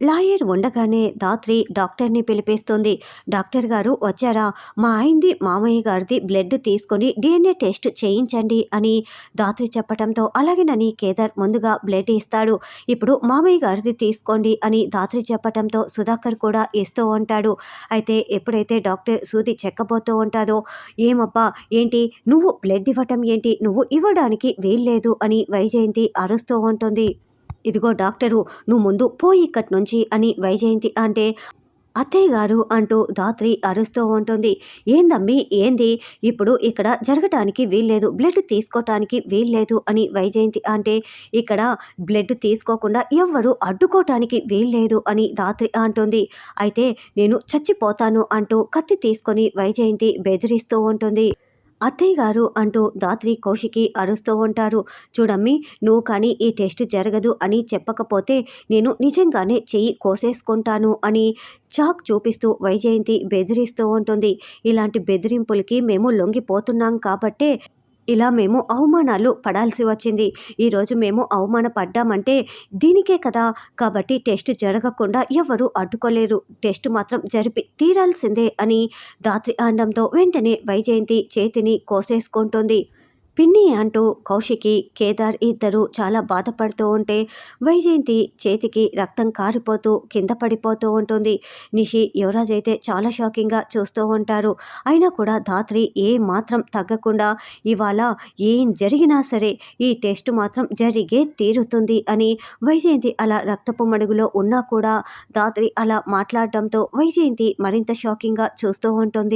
Lawyer ఉండగానే ధాత్రి డాక్టర్ని పిలిపిస్తుంది. Doctor గారు వచ్చారా? మా ఆయనది మామయ్య గారిది బ్లడ్ తీసుకొని డిఎన్ఏ టెస్ట్ చేయించండి అని ధాత్రి చెప్పడంతో అలాగేనని కేదార్ ముందుగా బ్లడ్ ఇస్తాడు. ఇప్పుడు మామయ్య గారిది తీసుకోండి అని ధాత్రి చెప్పడంతో సుధాకర్ కూడా ఇస్తూ ఉంటాడు. అయితే ఎప్పుడైతే డాక్టర్ సూది చెక్కబోతూ ఉంటాడో ఏమబ్బా ఏంటి? నువ్వు బ్లడ్ ఇవ్వటం ఏంటి? నువ్వు ఇవ్వడానికి వీల్లేదు అని వైజయంతి అరుస్తూ ఉంటుంది. ఇదిగో డాక్టరు నువ్వు ముందు పోయి ఇక్కడి నుంచి అని వైజయంతి అంటే అత్తయ్య గారు అంటూ ధాత్రి అరుస్తూ ఉంటుంది. ఏందమ్మి ఏంది? ఇప్పుడు ఇక్కడ జరగటానికి వీల్లేదు బ్లడ్ తీసుకోవటానికి వీల్లేదు అని వైజయంతి అంటే ఇక్కడ బ్లడ్ తీసుకోకుండా ఎవ్వరు అడ్డుకోవటానికి వీల్లేదు అని ధాత్రి అంటుంది. అయితే నేను చచ్చిపోతాను అంటూ కత్తి తీసుకొని వైజయంతి బెదిరిస్తూ ఉంటుంది. అత్తయ్య గారు అంటూ దాత్రి కౌశికి అరుస్తూ ఉంటారు. చూడమ్మి నువ్వు కానీ ఈ టెస్ట్ జరగదు అని చెప్పకపోతే నేను నిజంగానే చెయ్యి కోసేసుకుంటాను అని చాక్ చూపిస్తూ వైజయంతి బెదిరిస్తూ ఉంటుంది. ఇలాంటి బెదిరింపులకి మేము లొంగిపోతున్నాం కాబట్టే ఇలా మేము అవమానాలు పడాల్సి వచ్చింది. ఈరోజు మేము అవమాన పడ్డామంటే దీనికే కదా. కాబట్టి టెస్ట్ జరగకుండా ఎవరు అడ్డుకోలేరు. టెస్ట్ మాత్రం జరిపి తీరాల్సిందే అని దాత్రి ఆండంతో వెంటనే వైజయంతి చేతిని కోసేసుకుంటుంది. పిన్ని అంటూ కౌశికి కేదార్ ఇద్దరు చాలా బాధపడుతూ ఉంటే వైజయంతి చేతికి రక్తం కారిపోతూ కింద పడిపోతూ ఉంటుంది. నిషి యువరాజ్ అయితే చాలా షాకింగ్గా చూస్తూ ఉంటారు. అయినా కూడా ధాత్రి ఏ మాత్రం తగ్గకుండా ఇవాళ ఏం జరిగినా సరే ఈ టెస్ట్ మాత్రం జరిగే తీరుతుంది అని వైజయంతి అలా రక్తపు మడుగులో ఉన్నా కూడా ధాత్రి అలా మాట్లాడటంతో వైజయంతి మరింత షాకింగ్గా చూస్తూ ఉంటుంది.